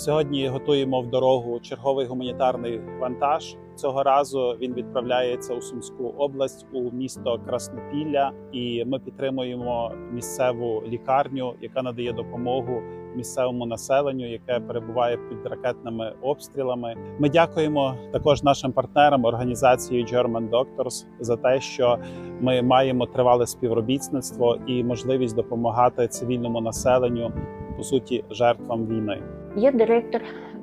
Сьогодні готуємо в дорогу черговий гуманітарний вантаж. Цього разу він відправляється у Сумську область у місто Краснопілля, і ми підтримуємо місцеву лікарню, яка надає допомогу місцевому населенню, яке перебуває під ракетними обстрілами. Ми дякуємо також нашим партнерам організації German Doctors за те, що ми маємо тривале співробітництво і можливість допомагати цивільному населенню, по суті, жертвам війни. Я директор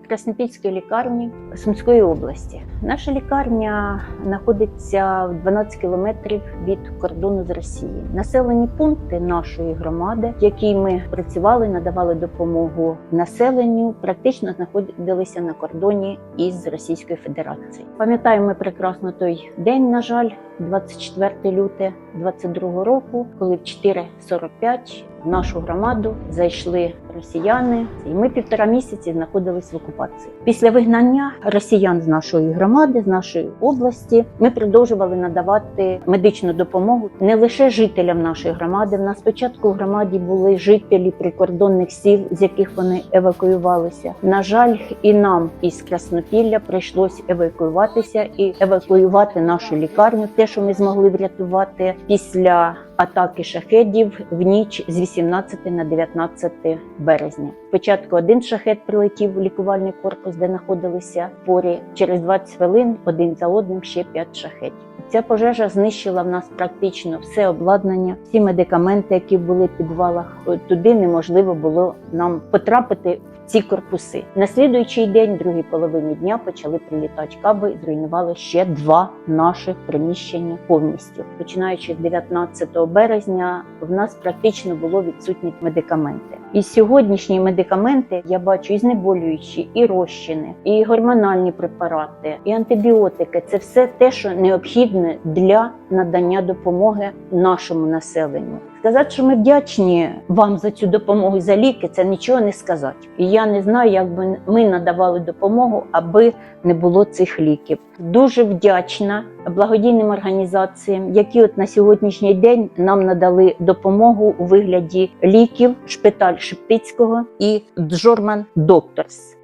Краснопільської лікарні Сумської області. Наша лікарня знаходиться в 12 кілометрів від кордону з Росією. Населені пункти нашої громади, в якій ми працювали, надавали допомогу населенню, практично знаходилися на кордоні із Російською Федерацією. Пам'ятаємо ми прекрасно той день, на жаль, 24 люте 22 року, коли в 4.45 в нашу громаду зайшли росіяни, і ми півтора місяці знаходились в окупації. Після вигнання росіян з нашої громади, з нашої області, ми продовжували надавати медичну допомогу не лише жителям нашої громади. В нас спочатку в громаді були жителі прикордонних сіл, з яких вони евакуювалися. На жаль, і нам із Краснопілля прийшлось евакуюватися і евакуювати нашу лікарню. Що ми змогли врятувати після атаки шахедів в ніч з 18 на 19 березня. Спочатку один шахет прилетів в лікувальний корпус, де знаходилися хворі. Через 20 хвилин один за одним ще 5 шахетів. Ця пожежа знищила в нас практично все обладнання, всі медикаменти, які були в підвалах. Туди неможливо було нам потрапити в ці корпуси. На слідуючий день, другій половині дня, почали прилітати каби і зруйнували ще два наших приміщення повністю. Починаючи з 19 березня, в нас практично було відсутні медикаменти. І сьогоднішні медикаменти я бачу і знеболюючі, і розчини, і гормональні препарати, і антибіотики це все те, що необхідне для надання допомоги нашому населенню. Сказати, що ми вдячні вам за цю допомогу за ліки, це нічого не сказати. І я не знаю, як би ми надавали допомогу, аби не було цих ліків. Дуже вдячна благодійним організаціям, які от на сьогоднішній день нам надали допомогу у вигляді ліків, шпиталь Шептицького і Джорман Докторс.